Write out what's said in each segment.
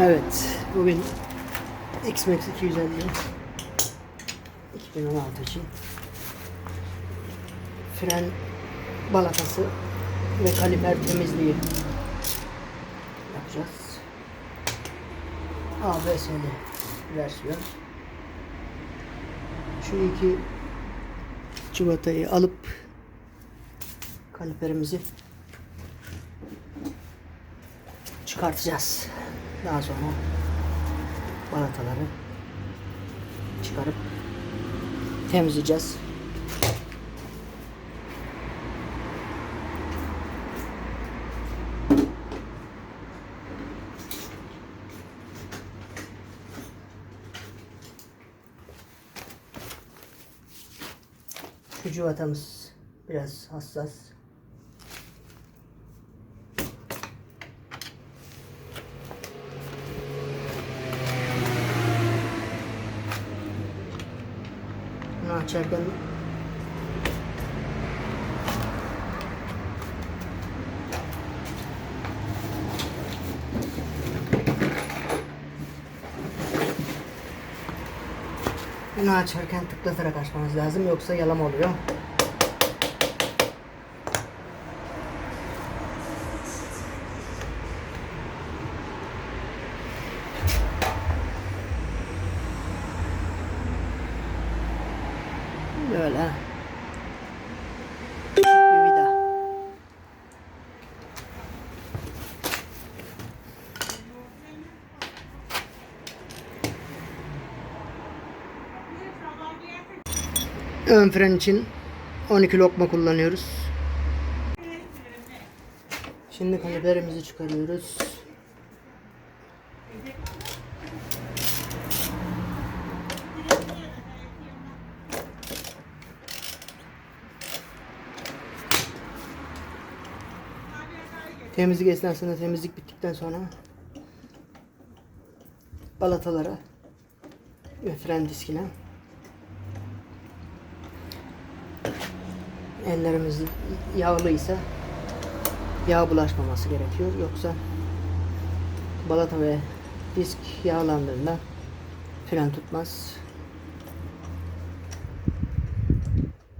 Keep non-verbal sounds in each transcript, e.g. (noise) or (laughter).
Evet, bugün X-Max 250 2016 için fren balatası ve kaliper temizliği yapacağız. ABS'li versiyon. Şu iki çivatayı alıp kaliperimizi çıkartacağız. Daha sonra balataları çıkarıp temizleyeceğiz. Şu cıvatamız biraz hassas. Açarken Bunu açarken tıklatarak açmanız lazım yoksa yalama oluyor. Böyle. Ön fren için 12 lokma kullanıyoruz. Şimdi kaliperimizi çıkarıyoruz. Temizlik esnasında temizlik bittikten sonra balatalara ve fren diskine ellerimiz yağlıysa yağ bulaşmaması gerekiyor. Yoksa balata ve disk yağlandığında fren tutmaz.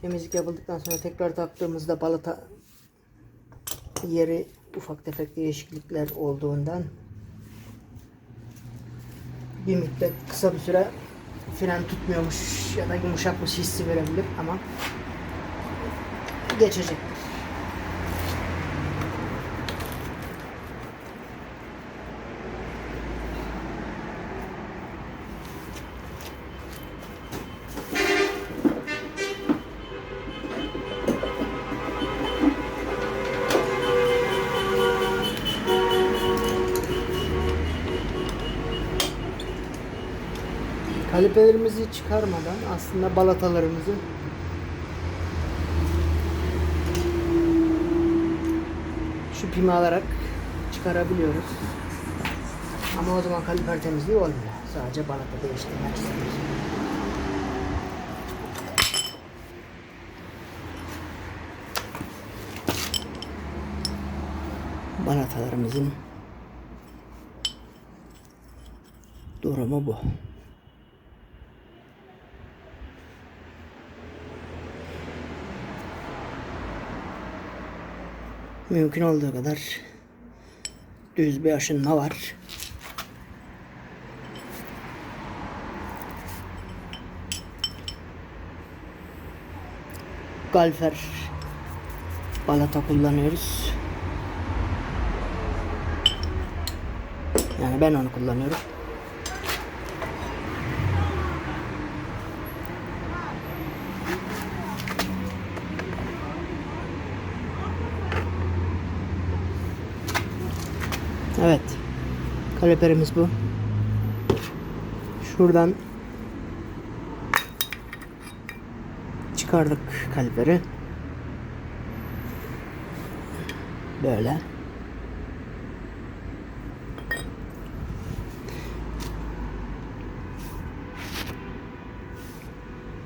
Temizlik yapıldıktan sonra tekrar taktığımızda balata yeri ufak tefek değişiklikler olduğundan bir müddet kısa bir süre fren tutmuyormuş ya da yumuşakmış hissi verebilir ama geçecektir. Kaliperlerimizi çıkarmadan aslında balatalarımızı şu pimi alarak çıkarabiliyoruz. Ama o zaman kaliper temizliği olmuyor. Sadece balata değiştirmek istiyoruz. Balatalarımızın durumu bu. Mümkün olduğu kadar düz bir aşınma var. Galfer balata kullanıyoruz. Yani ben onu kullanıyorum. Evet. Kaliperimiz bu. Şuradan çıkardık kaliperi. Böyle.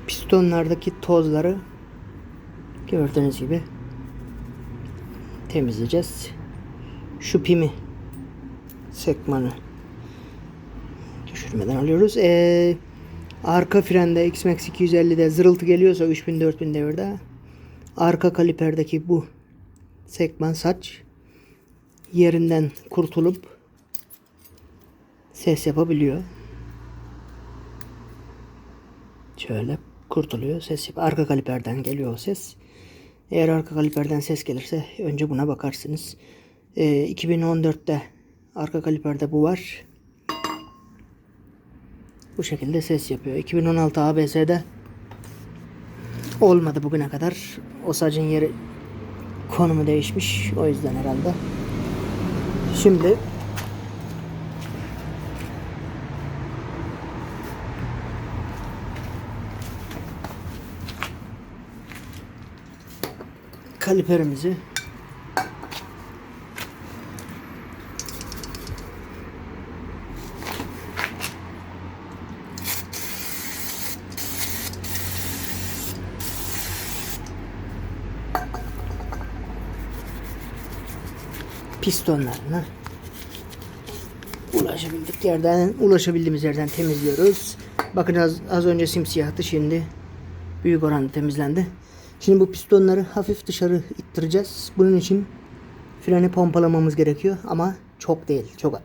Pistonlardaki tozları gördüğünüz gibi temizleyeceğiz. Şu pimi sekmanı düşürmeden alıyoruz. Ee, arka frende X-Max 250'de zırıltı geliyorsa 3000-4000 devirde arka kaliperdeki bu sekman saç yerinden kurtulup ses yapabiliyor. Şöyle kurtuluyor. Ses yap. Arka kaliperden geliyor o ses. Eğer arka kaliperden ses gelirse önce buna bakarsınız. Ee, 2014'te arka kaliperde bu var. Bu şekilde ses yapıyor. 2016 ABS'de olmadı bugüne kadar. O sacın yeri konumu değişmiş. O yüzden herhalde. Şimdi kaliperimizi pistonlarına ulaşabildik yerden ulaşabildiğimiz yerden temizliyoruz. Bakın az, az önce simsiyahtı şimdi büyük oranda temizlendi. Şimdi bu pistonları hafif dışarı ittireceğiz. Bunun için freni pompalamamız gerekiyor ama çok değil. Çok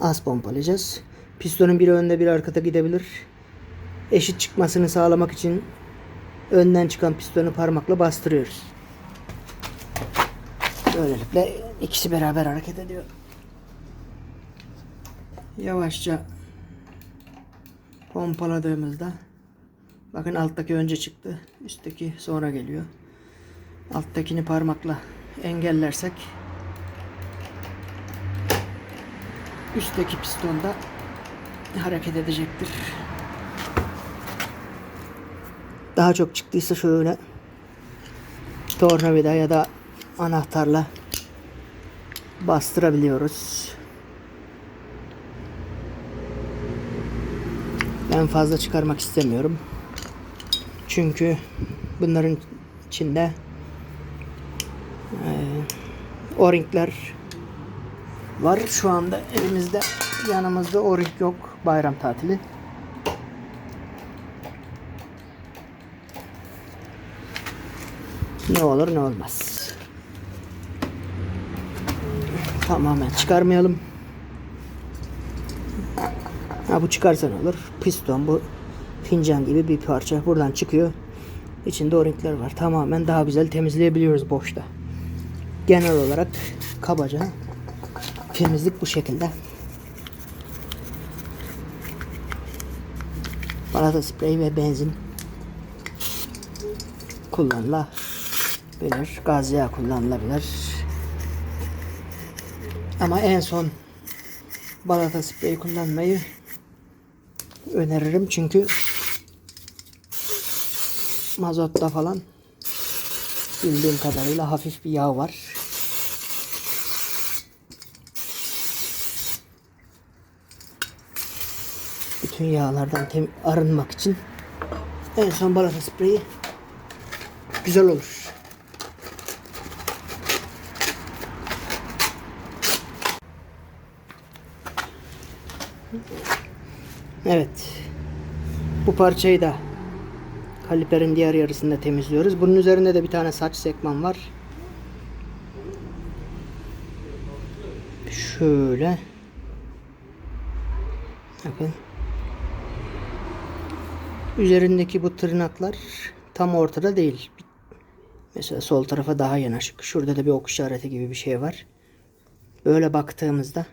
az pompalayacağız. Pistonun biri önde biri arkada gidebilir. Eşit çıkmasını sağlamak için önden çıkan pistonu parmakla bastırıyoruz. Böylelikle ikisi beraber hareket ediyor. Yavaşça pompaladığımızda bakın alttaki önce çıktı. Üstteki sonra geliyor. Alttakini parmakla engellersek üstteki piston da hareket edecektir. Daha çok çıktıysa şöyle tornavida ya da anahtarla bastırabiliyoruz. Ben fazla çıkarmak istemiyorum. Çünkü bunların içinde e, o-ringler var. Şu anda elimizde yanımızda o-ring yok. Bayram tatili. Ne olur ne olmaz. Tamamen çıkarmayalım. Ha bu çıkarsa ne olur? Piston bu fincan gibi bir parça buradan çıkıyor. İçinde o-ringler var. Tamamen daha güzel temizleyebiliyoruz boşta. Genel olarak kabaca temizlik bu şekilde. Balata spreyi ve benzin kullanılabilir. Gaz yağı kullanılabilir. Ama en son balata spreyi kullanmayı öneririm çünkü mazotta falan bildiğim kadarıyla hafif bir yağ var. Bütün yağlardan arınmak için en son balata spreyi güzel olur. Evet. Bu parçayı da kaliperin diğer yarısında temizliyoruz. Bunun üzerinde de bir tane saç sekman var. Şöyle. Bakın. Üzerindeki bu tırnaklar tam ortada değil. Mesela sol tarafa daha yanaşık. Şurada da bir ok işareti gibi bir şey var. Böyle baktığımızda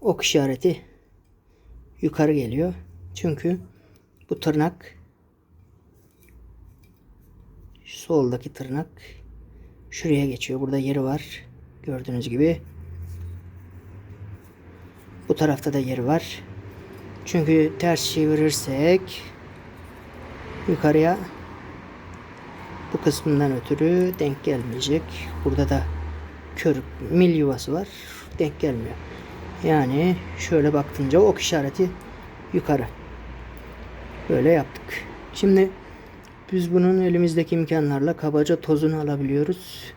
ok işareti yukarı geliyor. Çünkü bu tırnak soldaki tırnak şuraya geçiyor. Burada yeri var. Gördüğünüz gibi. Bu tarafta da yeri var. Çünkü ters çevirirsek yukarıya bu kısmından ötürü denk gelmeyecek. Burada da körük mil yuvası var. Denk gelmiyor. Yani şöyle baktınca ok işareti yukarı. Böyle yaptık. Şimdi biz bunun elimizdeki imkanlarla kabaca tozunu alabiliyoruz.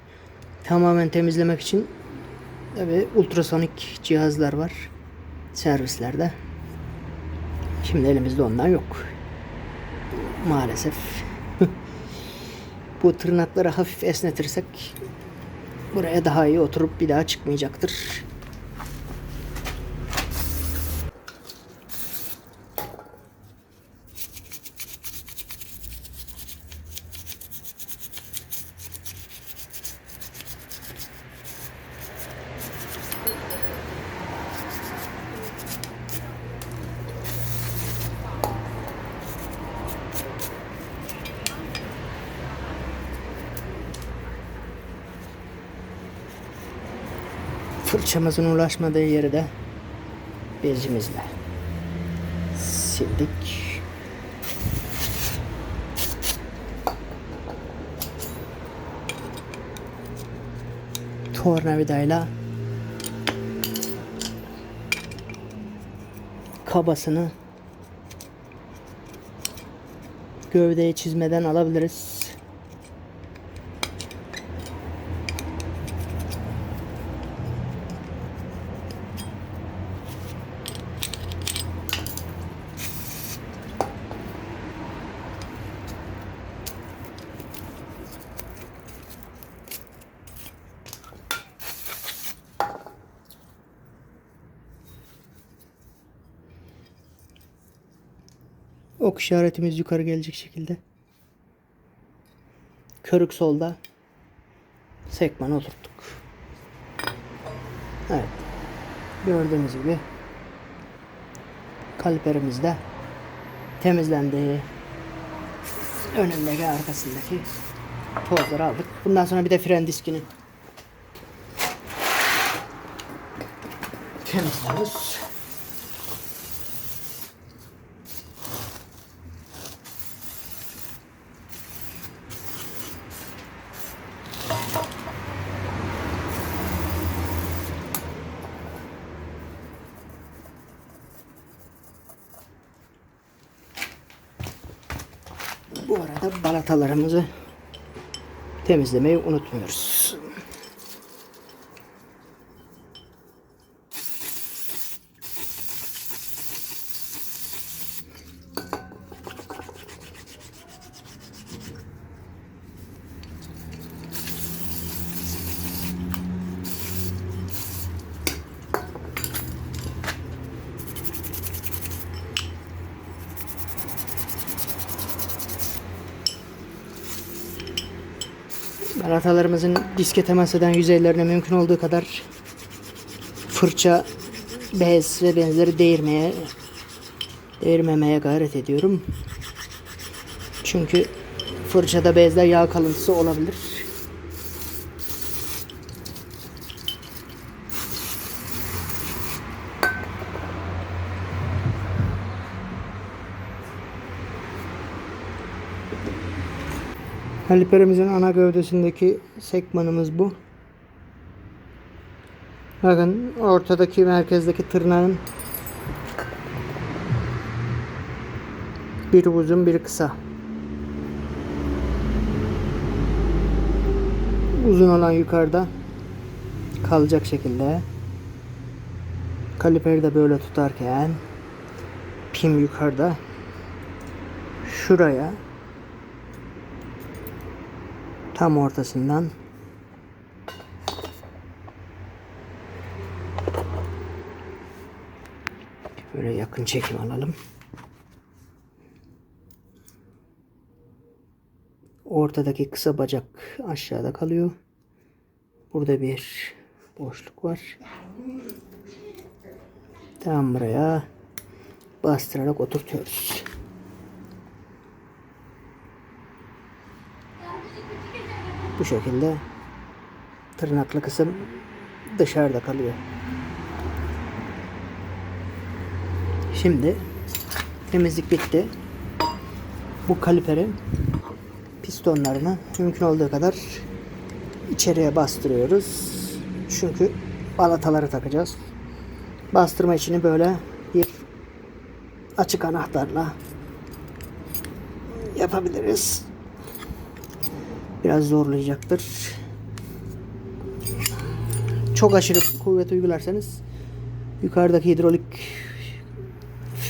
Tamamen temizlemek için tabi ultrasonik cihazlar var. servislerde. Şimdi elimizde ondan yok. Maalesef. (laughs) Bu tırnakları hafif esnetirsek buraya daha iyi oturup bir daha çıkmayacaktır. Fırçamızın ulaşmadığı yeri de bezimizle sildik. Tornavidayla kabasını gövdeyi çizmeden alabiliriz. Ok işaretimiz yukarı gelecek şekilde. Körük solda. Sekmanı oturttuk. Evet. Gördüğünüz gibi kaliperimiz de temizlendi. Önündeki arkasındaki tozları aldık. Bundan sonra bir de fren diskini temizliyoruz. Bu arada balatalarımızı temizlemeyi unutmuyoruz. Balatalarımızın diske temas eden yüzeylerine mümkün olduğu kadar fırça, bez ve benzeri değirmeye değirmemeye gayret ediyorum. Çünkü fırçada bezde yağ kalıntısı olabilir. Kaliperimizin ana gövdesindeki sekmanımız bu. Bakın ortadaki merkezdeki tırnağın bir uzun bir kısa. Uzun olan yukarıda kalacak şekilde. Kaliperi de böyle tutarken pim yukarıda şuraya tam ortasından böyle yakın çekim alalım. Ortadaki kısa bacak aşağıda kalıyor. Burada bir boşluk var. Tam buraya bastırarak oturtuyoruz. Bu şekilde tırnaklı kısım dışarıda kalıyor. Şimdi temizlik bitti. Bu kaliperin pistonlarını mümkün olduğu kadar içeriye bastırıyoruz. Çünkü balataları takacağız. Bastırma içini böyle bir açık anahtarla yapabiliriz. Biraz zorlayacaktır. Çok aşırı kuvvet uygularsanız yukarıdaki hidrolik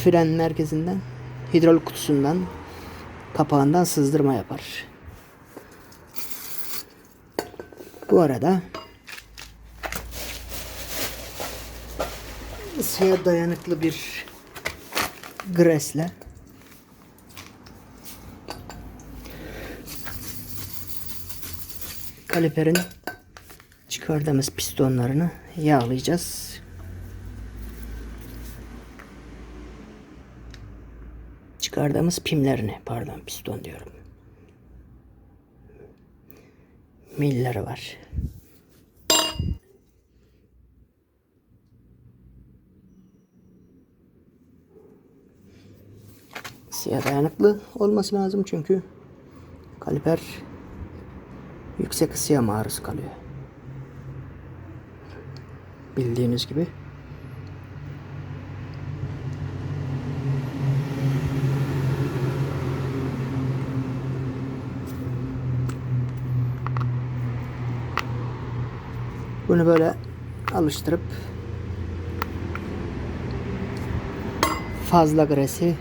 fren merkezinden hidrolik kutusundan kapağından sızdırma yapar. Bu arada ısıya dayanıklı bir gresle kaliperin çıkardığımız pistonlarını yağlayacağız. Çıkardığımız pimlerini, pardon piston diyorum. Milleri var. Siyah dayanıklı olması lazım çünkü kaliper yüksek ısıya maruz kalıyor. Bildiğiniz gibi. Bunu böyle alıştırıp fazla gresi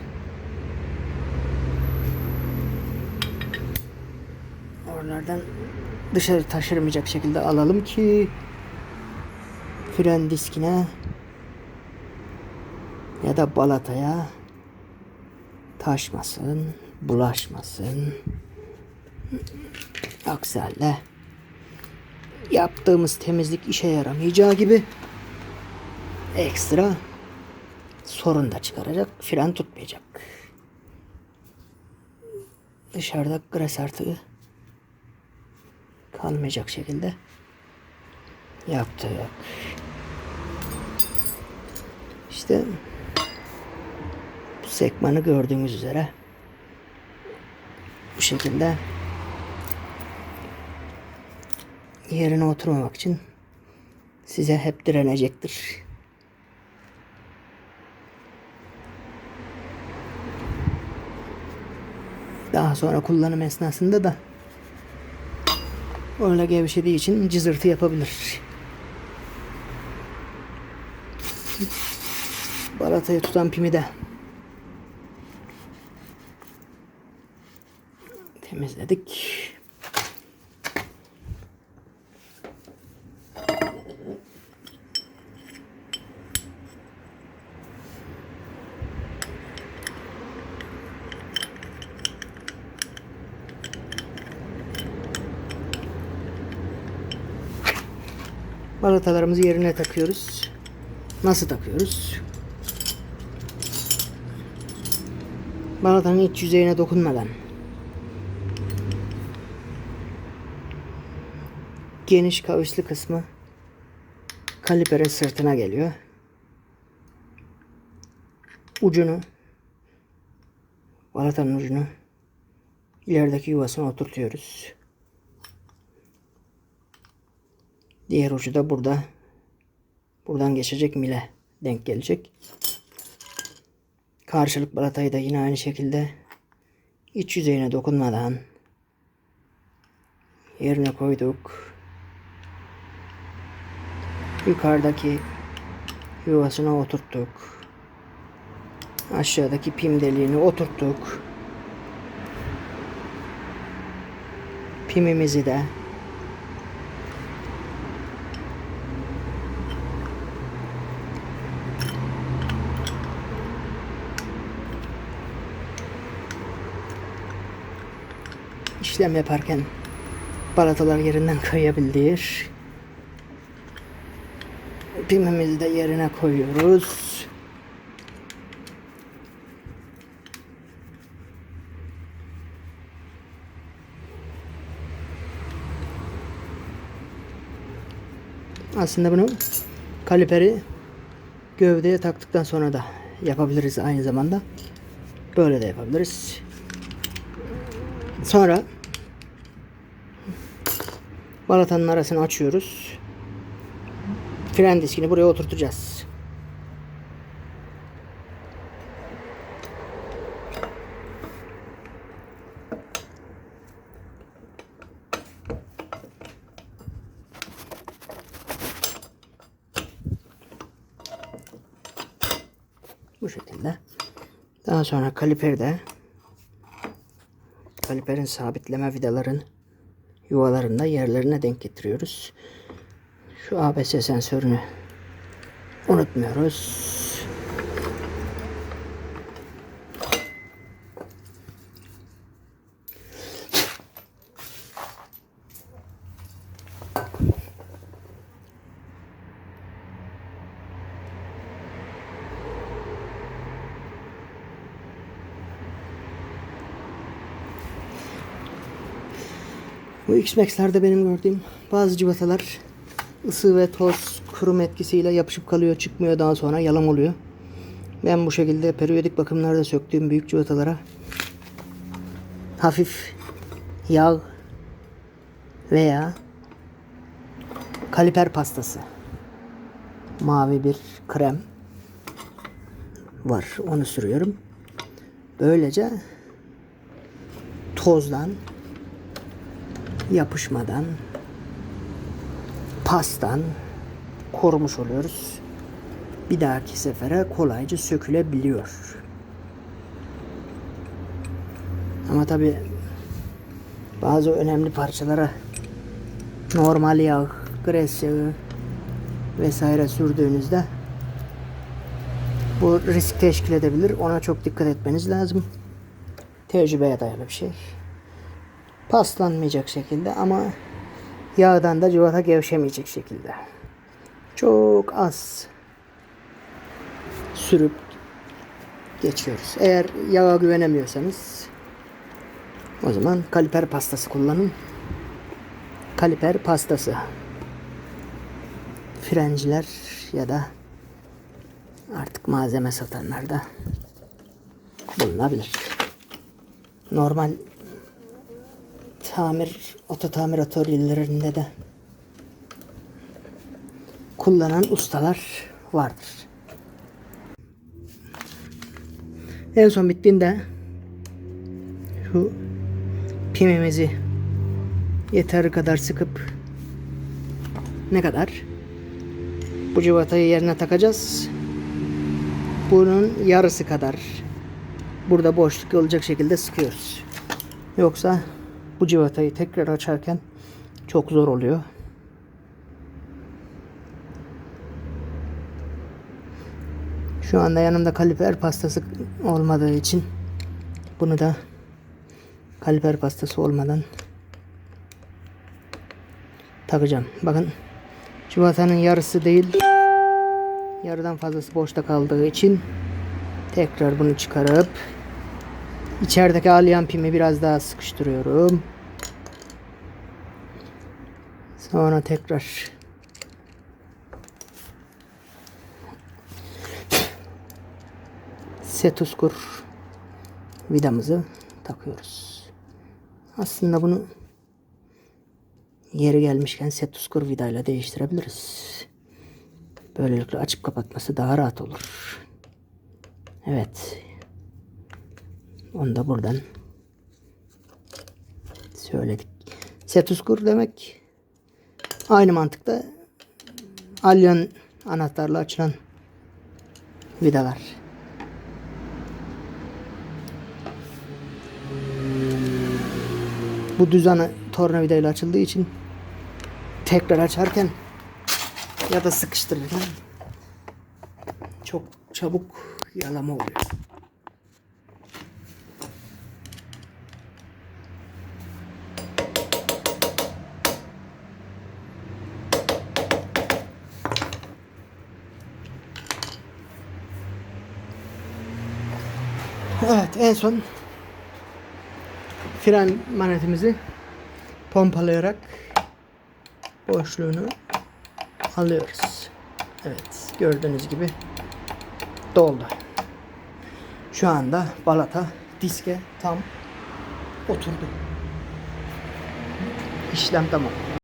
oralardan dışarı taşırmayacak şekilde alalım ki fren diskine ya da balataya taşmasın, bulaşmasın. Aksi yaptığımız temizlik işe yaramayacağı gibi ekstra sorun da çıkaracak. Fren tutmayacak. Dışarıda gres artığı kalmayacak şekilde yaptık. İşte bu sekmanı gördüğünüz üzere bu şekilde yerine oturmamak için size hep direnecektir. Daha sonra kullanım esnasında da öyle gevşediği için cızırtı yapabilir. Balatayı tutan pimi de temizledik. Balatalarımızı yerine takıyoruz. Nasıl takıyoruz? Balatanın iç yüzeyine dokunmadan geniş kavisli kısmı kaliperin sırtına geliyor. Ucunu balatanın ucunu ilerideki yuvasına oturtuyoruz. Diğer ucu da burada. Buradan geçecek mile denk gelecek. Karşılık balatayı da yine aynı şekilde iç yüzeyine dokunmadan yerine koyduk. Yukarıdaki yuvasına oturttuk. Aşağıdaki pim deliğini oturttuk. Pimimizi de işlem yaparken balatalar yerinden kayabilir. Pimimizi de yerine koyuyoruz. Aslında bunu kaliperi gövdeye taktıktan sonra da yapabiliriz aynı zamanda. Böyle de yapabiliriz. Sonra balatanın arasını açıyoruz. Fren diskini buraya oturtacağız. Bu şekilde. Daha sonra kaliperde kaliperin sabitleme vidaların yuvalarında yerlerine denk getiriyoruz. Şu ABS sensörünü unutmuyoruz. Bu X-Max'lerde benim gördüğüm bazı civatalar ısı ve toz kurum etkisiyle yapışıp kalıyor çıkmıyor daha sonra yalan oluyor. Ben bu şekilde periyodik bakımlarda söktüğüm büyük civatalara hafif yağ veya kaliper pastası mavi bir krem var onu sürüyorum. Böylece tozdan yapışmadan pastan korumuş oluyoruz. Bir dahaki sefere kolayca sökülebiliyor. Ama tabi bazı önemli parçalara normal yağ, gres yağı vesaire sürdüğünüzde bu risk teşkil edebilir. Ona çok dikkat etmeniz lazım. Tecrübeye dayalı bir şey paslanmayacak şekilde ama yağdan da civata gevşemeyecek şekilde. Çok az sürüp geçiyoruz. Eğer yağa güvenemiyorsanız o zaman kaliper pastası kullanın. Kaliper pastası. Frenciler ya da artık malzeme satanlar da bulunabilir. Normal tamir, oto tamir atölyelerinde de kullanan ustalar vardır. En son bittiğinde şu pimimizi yeteri kadar sıkıp ne kadar bu civatayı yerine takacağız. Bunun yarısı kadar burada boşluk olacak şekilde sıkıyoruz. Yoksa bu civatayı tekrar açarken çok zor oluyor. Şu anda yanımda kaliper pastası olmadığı için bunu da kaliper pastası olmadan takacağım. Bakın civatanın yarısı değil yarıdan fazlası boşta kaldığı için tekrar bunu çıkarıp İçerideki pimi biraz daha sıkıştırıyorum. Sonra tekrar setuskur vidamızı takıyoruz. Aslında bunu yeri gelmişken setuskur vidayla değiştirebiliriz. Böylelikle açıp kapatması daha rahat olur. Evet. Onu da buradan söyledik. Setuskur demek aynı mantıkta alyan anahtarla açılan vidalar. Bu düz ana tornavidayla açıldığı için tekrar açarken ya da sıkıştırırken çok çabuk yalama oluyor. Evet en son fren manetimizi pompalayarak boşluğunu alıyoruz. Evet gördüğünüz gibi doldu. Şu anda balata diske tam oturdu. İşlem tamam.